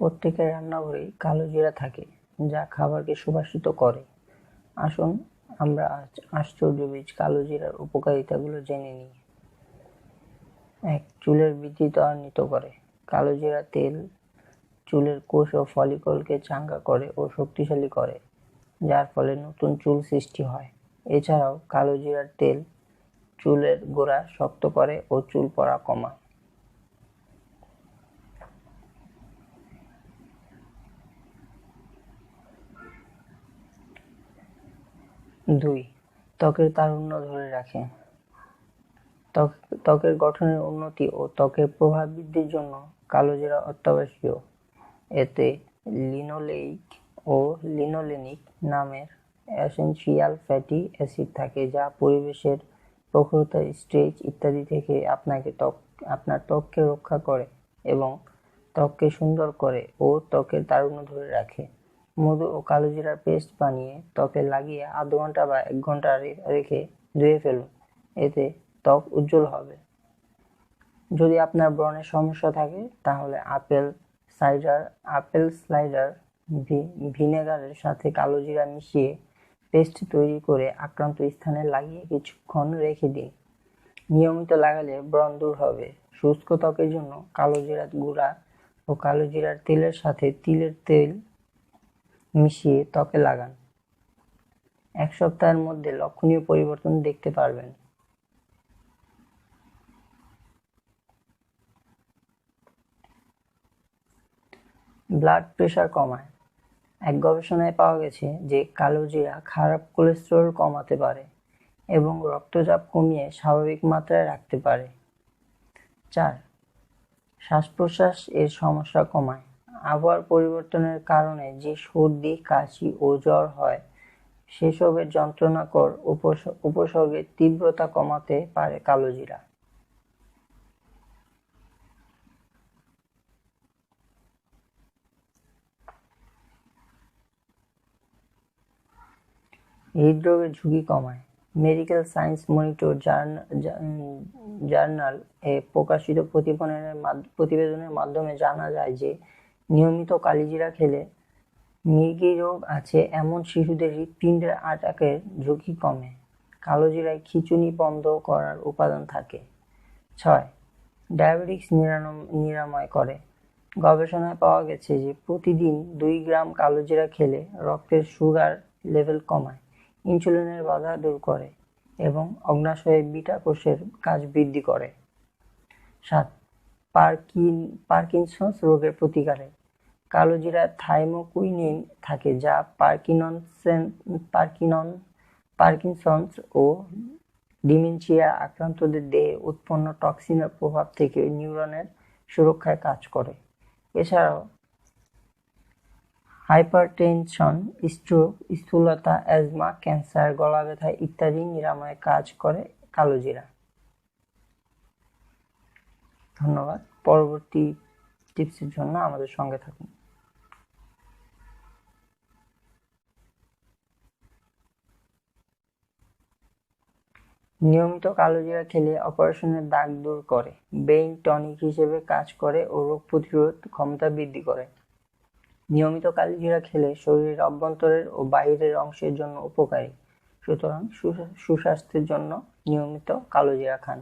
প্রত্যেকের রান্নাঘরেই কালো জিরা থাকে, যা খাবারকে সুবাসিত করে। আসুন, আমরা আজ আশ্চর্য বীজ কালো জিরার উপকারিতাগুলো জেনে নিই। এক, চুলের বৃদ্ধি ত্বরান্বিত করে। কালো জিরা তেল চুলের কোষ ও ফলিকলকে চাঙ্গা করে ও শক্তিশালী করে, যার ফলে নতুন চুল সৃষ্টি হয়। এছাড়াও, কালো জিরার তেল চুলের গোড়া শক্ত করে ও চুল পড়া কমায় দুই। ত্বকের তারুণ্য ধরে রাখে। ত্বক- ত্বকের গঠনের উন্নতি ও ত্বকের প্রভাব বৃদ্ধির জন্য কালোজিরা অত্যাবশ্যকীয়। এতে লিনোলেইক ও লিনোলেনিক নামের এসেনশিয়াল ফ্যাটি অ্যাসিড থাকে, যা পরিবেশের প্রখরতা, স্ট্রেচ ইত্যাদি থেকে আপনাকে ত্বক আপনার ত্বককে রক্ষা করে এবং ত্বককে সুন্দর করে ও ত্বকের তারুণ্য ধরে রাখে। মধু ও কালোজিরার পেস্ট বানিয়ে ত্বকে লাগিয়ে আধ ঘণ্টা বা এক ঘণ্টা রেখে ধুয়ে ফেলুন। এতে ত্বক উজ্জ্বল হবে। যদি আপনার ব্রণের সমস্যা থাকে, তাহলে আপেল সাইডার আপেল স্লাইডার ভিনেগারের সাথে কালোজিরা মিশিয়ে পেস্ট তৈরি করে আক্রান্ত স্থানে লাগিয়ে কিছুক্ষণ রেখে দিন। নিয়মিত লাগালে ব্রণ দূর হবে। শুষ্ক ত্বকের জন্য কালোজিরার গুঁড়া ও কালোজিরার তেলের সাথে তিলের তেল মিশিয়ে ত্বকে লাগান। এক সপ্তাহের মধ্যে লক্ষণীয় পরিবর্তন দেখতে পারবেন। ব্লাড প্রেশার কমায়। এক গবেষণায় পাওয়া গেছে যে কালোজিরা খারাপ কোলেস্টেরল কমাতে পারে এবং রক্তচাপ কমিয়ে স্বাভাবিক মাত্রায় রাখতে পারে। চার শ্বাস প্রশ্বাস এর সমস্যা কমায়। আবহাওয়ার পরিবর্তনের কারণে যে সর্দি, কাশি ও জ্বর হয়, সেসবের যন্ত্রণাকর উপসর্গের তীব্রতা কমাতে পারে কালোজিরা। হৃদরোগের ঝুঁকি কমায়। মেডিকেল সায়েন্স মনিটর জার্নাল এ প্রকাশিত প্রতিবেদনের মাধ্য- প্রতিবেদনের মাধ্যমে জানা যায় যে নিয়মিত কালিজিরা খেলে মৃগী রোগ আছে এমন শিশুদের হৃৎপিণ্ডের আটাকের ঝুঁকি কমে। কালোজিরায় খিঁচুনি বন্ধ করার উপাদান থাকে। ছয়, ডায়াবেটিক্স নিরাময় করে। গবেষণায় পাওয়া গেছে যে প্রতিদিন দুই গ্রাম কালোজিরা খেলে রক্তের সুগার লেভেল কমায়, ইনসুলিনের বাধা দূর করে এবং অগ্নাশয়ে বিটা কোষের কাজ বৃদ্ধি করে। সাত, পার্কিন, পার্কিনসন্স রোগের প্রতিকারে কালোজিরা থাইমোকুইনিন থাকে যা পার্কিনসেন পার্কিনন, পার্কিনসন্স ও ডিমেনশিয়া আক্রান্তদের দেহে উৎপন্ন টক্সিনের প্রভাব থেকে নিউরনের সুরক্ষায় কাজ করে। এছাড়াও, হাইপারটেনশন, স্ট্রোক, স্থূলতা, অ্যাজমা, ক্যান্সার, গলা ব্যথা ইত্যাদি নিরাময়ে কাজ করে কালোজিরা। ধন্যবাদ। পরবর্তী টিপসের জন্য আমাদের সঙ্গে থাকুন। নিয়মিত কালোজিরা খেলে অপারেশনের দাগ দূর করে। ব্রেইন টনিক হিসেবে কাজ করে ও রোগ প্রতিরোধ ক্ষমতা বৃদ্ধি করে। নিয়মিত কালোজিরা খেলে শরীরের অভ্যন্তরের ও বাইরের অংশের জন্য উপকারী। সুতরাং সুস্বাস্থ্যের জন্য নিয়মিত কালোজিরা খান।